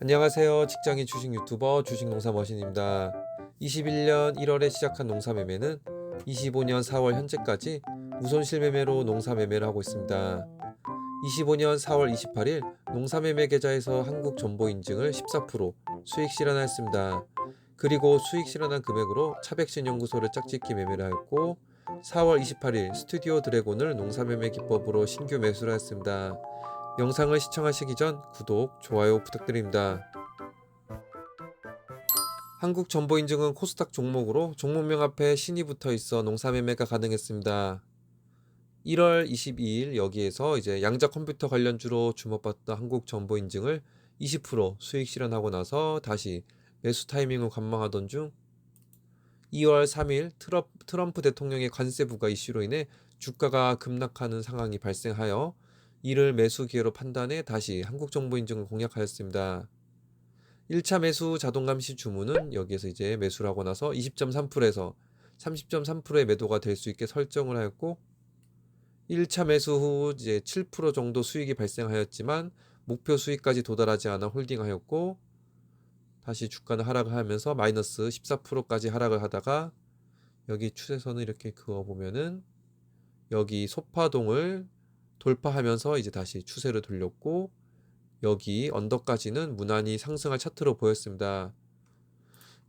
안녕하세요. 직장인 주식 유튜버 주식농사 머신입니다. 21년 1월에 시작한 농사 매매는 25년 4월 현재까지 우손실 매매로 농사 매매를 하고 있습니다. 25년 4월 28일 농사 매매 계좌에서 한국 정보 인증을 14% 수익 실현하였습니다. 그리고 수익 실현한 금액으로 차백신 연구소를 짝짓기 매매를 하였고 4월 28일 스튜디오 드래곤을 농사 매매 기법으로 신규 매수를 했습니다. 영상을 시청하시기 전 구독, 좋아요 부탁드립니다. 한국 정보 인증은 코스닥 종목으로 종목명 앞에 신이 붙어 있어 농사 매매가 가능했습니다. 1월 22일 여기에서 이제 양자 컴퓨터 관련주로 주목받던 한국 정보 인증을 20% 수익 실현하고 나서 다시 매수 타이밍을 관망하던 중 2월 3일 트럼, 트럼프 대통령의 관세 부과 이슈로 인해 주가가 급락하는 상황이 발생하여 이를 매수 기회로 판단해 다시 한국 정보 인증을 공략하였습니다. 1차 매수 자동 감시 주문은 여기에서 이제 매수를 하고 나서 20.3%에서 30.3%의 매도가 될 수 있게 설정을 하였고 1차 매수 후 이제 7% 정도 수익이 발생하였지만 목표 수익까지 도달하지 않아 홀딩하였고 다시 주가는 하락을 하면서 마이너스 14%까지 하락을 하다가 여기 추세선을 이렇게 그어 보면은 여기 소파동을 돌파하면서 이제 다시 추세를 돌렸고 여기 언더까지는 무난히 상승할 차트로 보였습니다.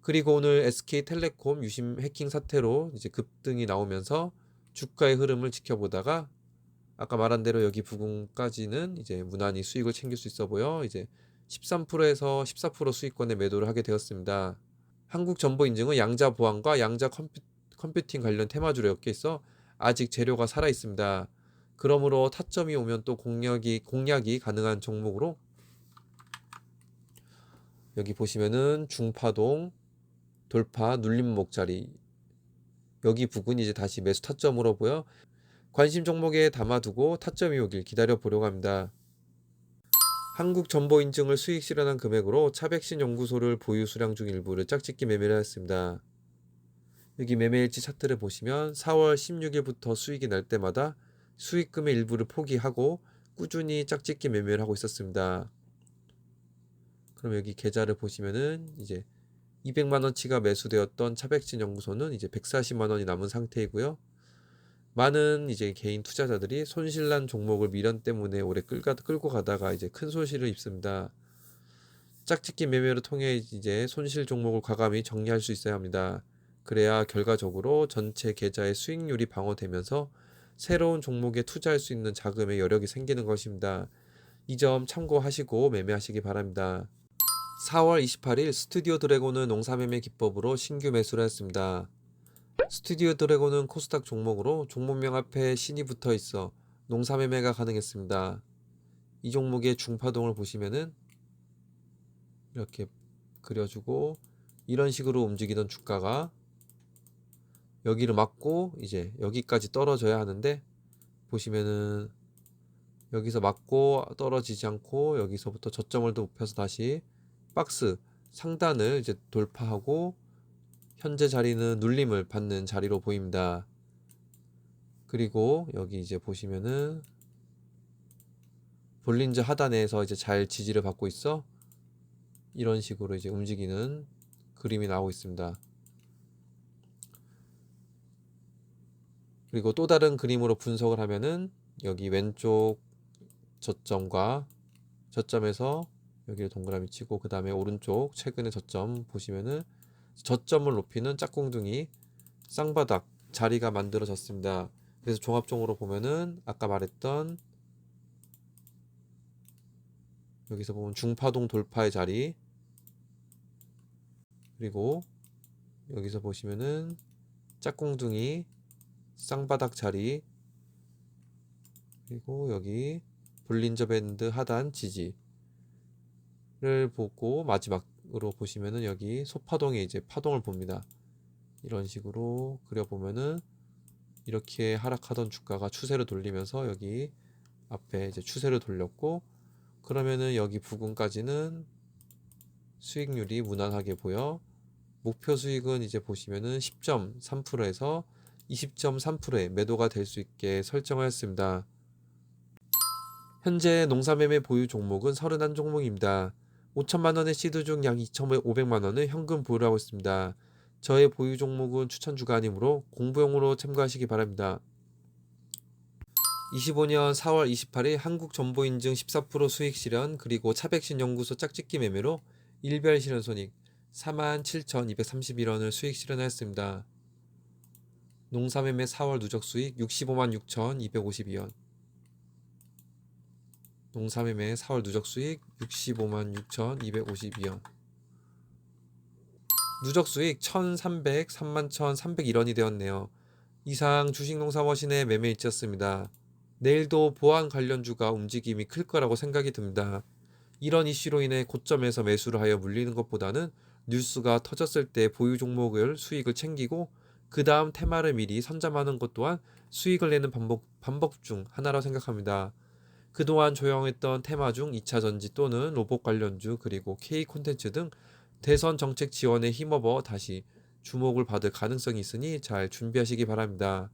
그리고 오늘 SK텔레콤 유심 해킹 사태로 이제 급등이 나오면서 주가의 흐름을 지켜보다가 아까 말한 대로 여기 부근까지는 이제 무난히 수익을 챙길 수 있어 보여 이제 13%에서 14% 수익권에 매도를 하게 되었습니다. 한국 정보 인증은 양자 보안과 양자 컴퓨, 컴퓨팅 관련 테마주로 엮여 있어 아직 재료가 살아 있습니다. 그러므로 타점이 오면 또 공략이 공략이 가능한 종목으로 여기 보시면은 중파동 돌파 눌림목 자리 여기 부근이 이제 다시 매수 타점으로 보여 관심 종목에 담아두고 타점이 오길 기다려 보려고 합니다. 한국 정보 인증을 수익 실현한 금액으로 차백신 연구소를 보유 수량 중 일부를 짝짓기 매매를 했습니다. 여기 매매일지 차트를 보시면 4월 16일부터 수익이 날 때마다 수익금의 일부를 포기하고 꾸준히 짝짓기 매매를 하고 있었습니다. 그럼 여기 계좌를 보시면은 이제 200만 원치가 매수되었던 차백진 연구소는 이제 140만 원이 남은 상태이고요. 많은 이제 개인 투자자들이 손실난 종목을 미련 때문에 오래 끌가, 끌고 가다가 이제 큰 손실을 입습니다. 짝짓기 매매를 통해 이제 손실 종목을 과감히 정리할 수 있어야 합니다. 그래야 결과적으로 전체 계좌의 수익률이 방어되면서 새로운 종목에 투자할 수 있는 자금의 여력이 생기는 것입니다. 이 점 참고하시고 매매하시기 바랍니다. 4월 28일 스튜디오 드래곤은 농사매매 기법으로 신규 매수를 했습니다. 스튜디오 드래곤은 코스닥 종목으로 종목명 앞에 신이 붙어 있어 농사매매가 가능했습니다. 이 종목의 중파동을 보시면은 이렇게 그려주고 이런 식으로 움직이던 주가가 여기를 맞고 이제 여기까지 떨어져야 하는데 보시면은 여기서 맞고 떨어지지 않고 여기서부터 저점을 높여서 다시 박스 상단을 이제 돌파하고 현재 자리는 눌림을 받는 자리로 보입니다. 그리고 여기 이제 보시면은 볼린저 하단에서 이제 잘 지지를 받고 있어 이런 식으로 이제 움직이는 그림이 나오고 있습니다. 그리고 또 다른 그림으로 분석을 하면은 여기 왼쪽 저점과 저점에서 여기를 동그라미 치고 그 다음에 오른쪽 최근의 저점 보시면은 저점을 높이는 짝꿍둥이 쌍바닥 자리가 만들어졌습니다. 그래서 종합적으로 보면은 아까 말했던 여기서 보면 중파동 돌파의 자리 그리고 여기서 보시면은 짝꿍둥이 쌍바닥 자리 그리고 여기 볼린저 밴드 하단 지지를 보고 마지막으로 보시면은 여기 소파동에 이제 파동을 봅니다. 이런 식으로 그려보면은 이렇게 하락하던 주가가 추세를 돌리면서 여기 앞에 이제 추세를 돌렸고 그러면은 여기 부근까지는 수익률이 무난하게 보여 목표 수익은 이제 보시면은 10.3%에서 20.3%의 매도가 될 수 있게 설정하였습니다. 현재 농사매매 보유 종목은 31종목입니다. 5천만 원의 시드 중 약 2,500만 원을 현금 보유를 하고 있습니다. 저의 보유 종목은 추천주가 아니므로 공부용으로 참고하시기 바랍니다. 25년 4월 28일 한국정보인증 14% 수익 실현 그리고 차백신 연구소 짝짓기 매매로 일별 실현 손익 47,231원을 수익 실현하였습니다. 농사매매 4월 누적 수익 65만 6,252원 농사매매 4월 누적 수익 65만 6,252원 누적 수익 1,300, 3만 1,301원이 되었네요. 이상 주식농사머신의 매매 일지였습니다. 내일도 보안 관련주가 움직임이 클 거라고 생각이 듭니다. 이런 이슈로 인해 고점에서 매수를 하여 물리는 것보다는 뉴스가 터졌을 때 보유 종목을 수익을 챙기고 그 다음 테마를 미리 선점하는 것 또한 수익을 내는 방법, 방법 중 하나라고 생각합니다. 그동안 조용했던 테마 중 2차 전지 또는 로봇 관련주 그리고 K 콘텐츠 등 대선 정책 지원에 힘입어 다시 주목을 받을 가능성이 있으니 잘 준비하시기 바랍니다.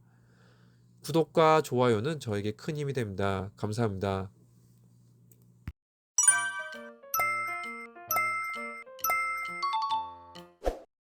구독과 좋아요는 저에게 큰 힘이 됩니다. 감사합니다.